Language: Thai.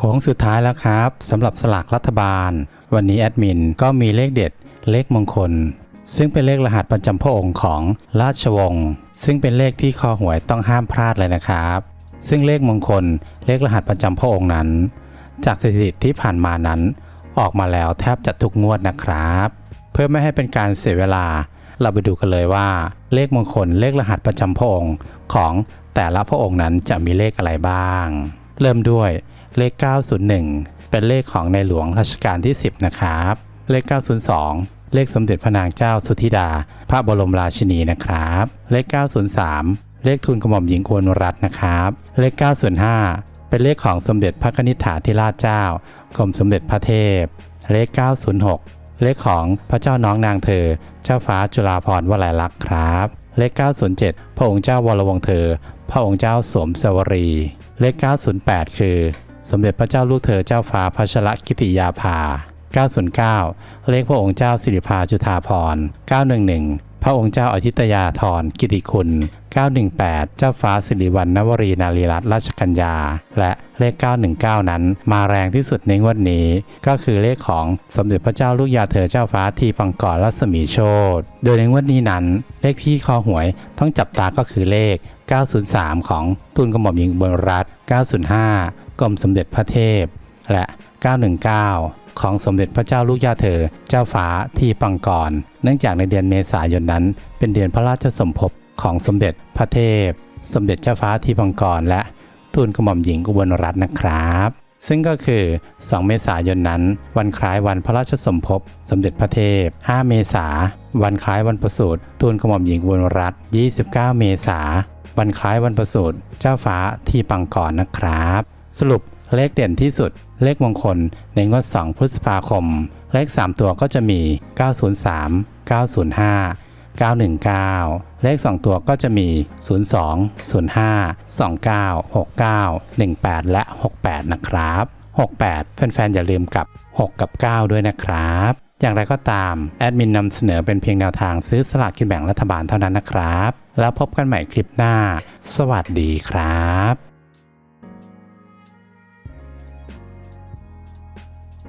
ค้งสุดท้ายแล้วครับสำหรับสลากรัฐบาล วันนี้แอดมินก็มีเลขเด็ดเลขมงคล ซึ่งเป็นเลขรหัสประจำพระองค์ของราชวงศ์ซึ่งเป็นเลขที่คอหวยต้องห้ามพลาดเลยนะครับ ซึ่งเลขมงคลเลขรหัสประจำพระองค์นั้น จากสถิติที่ผ่านมานั้น ออกมาแล้วแทบจะทุกงวดนะครับ เพื่อไม่ให้เป็นการเสียเวลา เราไปดูกันเลยว่า เลขมงคลเลขรหัสประจำพระองค์ของแต่ละพระองค์นั้นจะมีเลขอะไรบ้าง เริ่มด้วย เลข 901 เป็นเลขของในหลวงรัชกาลที่ 10 นะครับ เลข 902 เลขสมเด็จพระนางเจ้าสุธิดา พระบรมราชินีนะครับ เลข 903 เลขทุนกระหม่อมหญิงอุบลรัตน์นะครับ เลข 905 เป็นเลขของสมเด็จพระกนิษฐาธิราชเจ้ากรมสมเด็จพระเทพ เลข 906 เลขของพระเจ้าน้องนางเธอ เจ้าฟ้าจุฬาภรณ์วลัยลักษณ์ครับ เลข 907 พระองค์เจ้าวรวงศ์เธอ พระองค์เจ้าสวมสวรี เลข 908 คือ สมเด็จพระเจ้าลูกเธอเจ้าฟ้าพัชรกิติยาภา 909 เลขพระองค์เจ้าสิริภาจุฑาภร911 พระองค์เจ้าอาทิตยาธรกิติคุณ 918 เจ้าฟ้าสิริวัณณวรีนารีรัตนราชกัญญา และเลข 919 นั้นมาแรงที่สุดในงวดนี้ ก็คือเลขของสมเด็จพระเจ้าลูกยาเธอเจ้าฟ้าทีปังกรรัศมีโชตโดยในงวดนี้นั้น เลขที่คอหวยต้องจับตาก็คือเลข 903 ของตุนกระหม่อมหญิงบลรัตน์905 กรมสมเด็จพระเทพ และ 919 ของสมเด็จพระเจ้าลูกยาเธอ เจ้าฟ้าที่ปังกร เนื่องจากในเดือนเมษายนนั้น เป็นเดือนพระราชสมภพของสมเด็จพระเทพ สมเด็จเจ้าฟ้าที่ปังกรและทูลกระหม่อมหญิงอุบลรัตน์นะครับ ซึ่งก็คือ 2 เมษายนนั้น วันคล้ายวันพระราชสมภพสมเด็จพระเทพ 5 เมษา วันคล้ายวันประสูติทูลกระหม่อมหญิงอุบลรัตน์29 เมษาวันคล้ายวันประสูติเจ้าฟ้าที่ปังกรนะครับ สรุปเลขเด่นที่สุด เลขมงคลในงวด 2 พฤษภาคม เลข 3 ตัวก็จะมี 903 905 919 เลข 2 ตัวก็จะมี 02 05 29 69 18 และ 68 นะครับ 68 แฟนๆ อย่าลืมกับ 6 กับ 9 ด้วยนะครับ อย่างไรก็ตาม แอดมินนำเสนอเป็นเพียงแนวทางซื้อสลากกินแบ่งรัฐบาลเท่านั้นนะครับ แล้วพบกันใหม่คลิปหน้า สวัสดีครับ